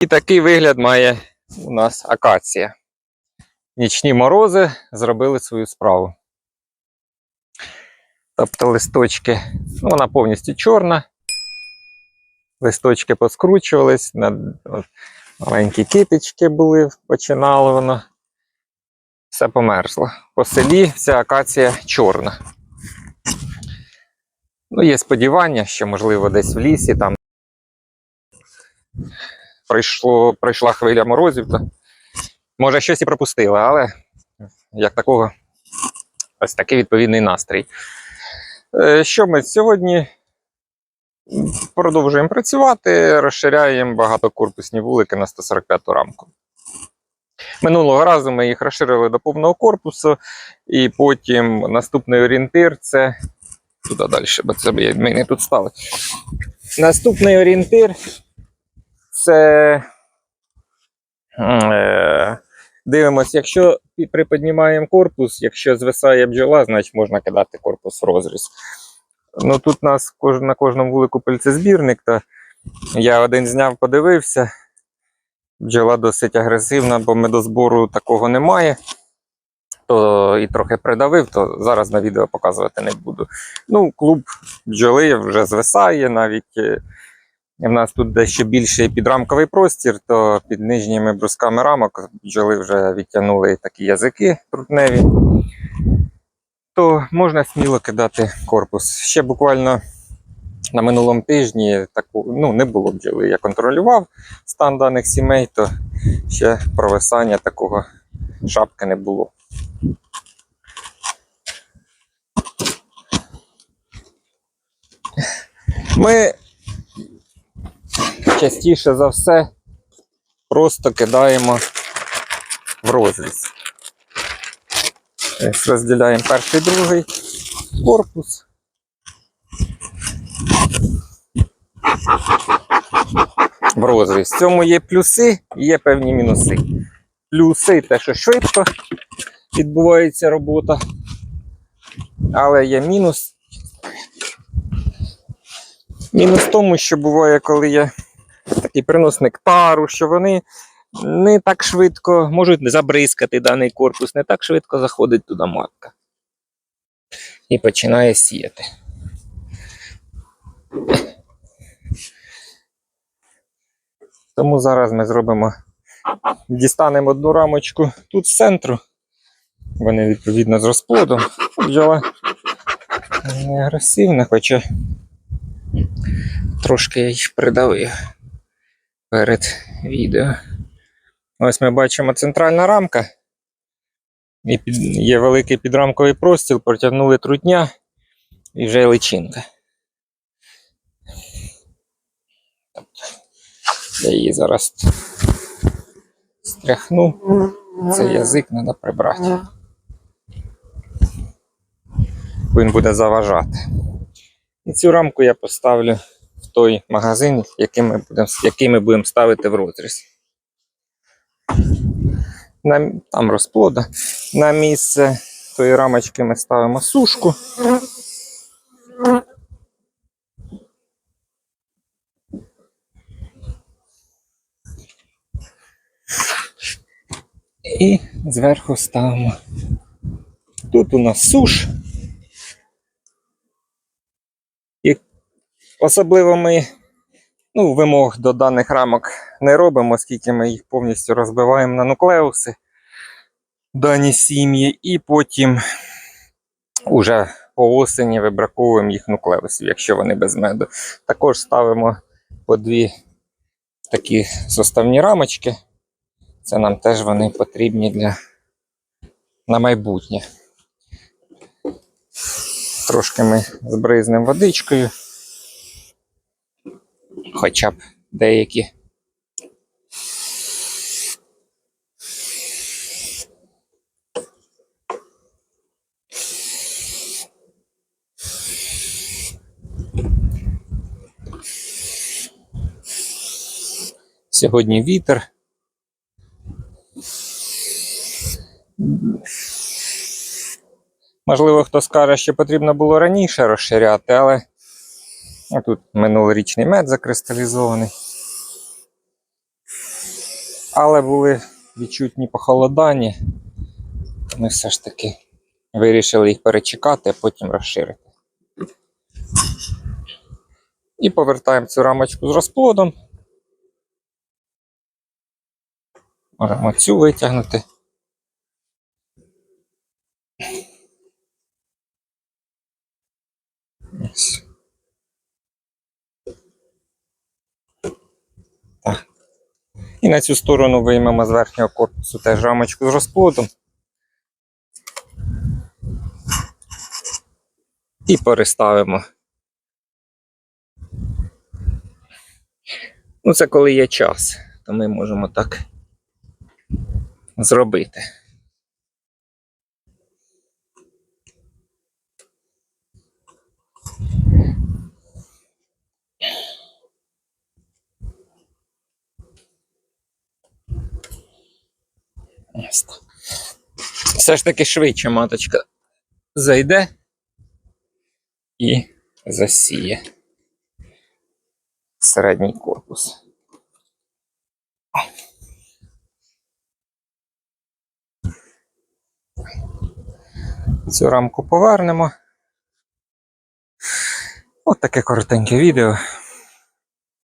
І такий вигляд має у нас акація. Нічні морози зробили свою справу. Тобто листочки, ну, вона повністю чорна. Листочки поскручувались, маленькі китички були, починало воно. Все померзло. По селі вся акація чорна. Ну, є сподівання, що, можливо, десь в лісі там прийшло, прийшла хвиля морозів, то може щось і пропустила, але як такого, ось такий відповідний настрій. Е, Що ми сьогодні продовжуємо працювати, розширяємо багатокорпусні вулики на 145 рамку. Минулого разу ми їх розширили до повного корпусу, і потім наступний орієнтир це. Туди далі, бо це не тут стали. Наступний орієнтир це. Е, дивимось, якщо приподнімаємо корпус, якщо звисає бджола, значить можна кидати корпус в розріз. Ну тут у нас на кожному вулику пильцезбірник, то я один зняв, подивився. Бджола досить агресивна, бо медозбору такого немає. То і трохи придавив, то зараз на відео показувати не буду. Ну, клуб бджоли вже звисає, навіть е, в нас тут дещо більший підрамковий простір, то під нижніми брусками рамок бджоли вже відтягнули такі язики трутневі. То можна сміло кидати корпус. Ще буквально на минулому тижні таку, ну, не було бджоли. Я контролював стан даних сімей, то ще провисання такого шапки не було. Ми частіше за все просто кидаємо в розріз. Розділяємо перший другий корпус. В розріз. В цьому є плюси і є певні мінуси. Плюси те, що швидко відбувається робота. Але є мінус. Мінус в тому, що буває, коли є такий принос нектару, що вони не так швидко можуть забризкати даний корпус, не так швидко заходить туди матка. І починає сіяти. Тому зараз ми зробимо, дістанемо одну рамочку тут з центру. Вони відповідно з розплодом. Бджола не агресивна, хоча трошки я їх придавив перед відео. Ось ми бачимо центральна рамка. І під, є великий підрамковий простіл, протягнули трутня і вже личинка. Тобто, я її зараз стряхну. Цей язик треба прибрати. Він буде заважати. І цю рамку я поставлю в той магазин, який ми будемо, який ми будемо ставити в розріз. На, там розплода. На місце тої рамочки ми ставимо сушку. І зверху ставимо. Тут у нас суш. І особливо ми ну, вимог до даних рамок не робимо, оскільки ми їх повністю розбиваємо на нуклеуси, дані сім'ї, і потім уже по осені вибраковуємо їх нуклеусів, якщо вони без меду. Також ставимо по дві такі составні рамочки. Це нам теж вони потрібні для на майбутнє. Трошки ми збризнемо водичкою. Хоча б деякі. Сьогодні вітер. Можливо, хто скаже, що потрібно було раніше розширяти, але тут минулорічний мед закристалізований. Але були відчутні похолодання. Ми все ж таки вирішили їх перечекати, а потім розширити. І повертаємо цю рамочку з розплодом. Можемо цю витягнути. І на цю сторону виймемо з верхнього корпусу теж рамочку з розплодом. І переставимо. Ну, це коли є час, то ми можемо так зробити. Так. Все ж таки швидше маточка зайде і засіє середній корпус. Цю рамку повернемо. От таке коротеньке відео.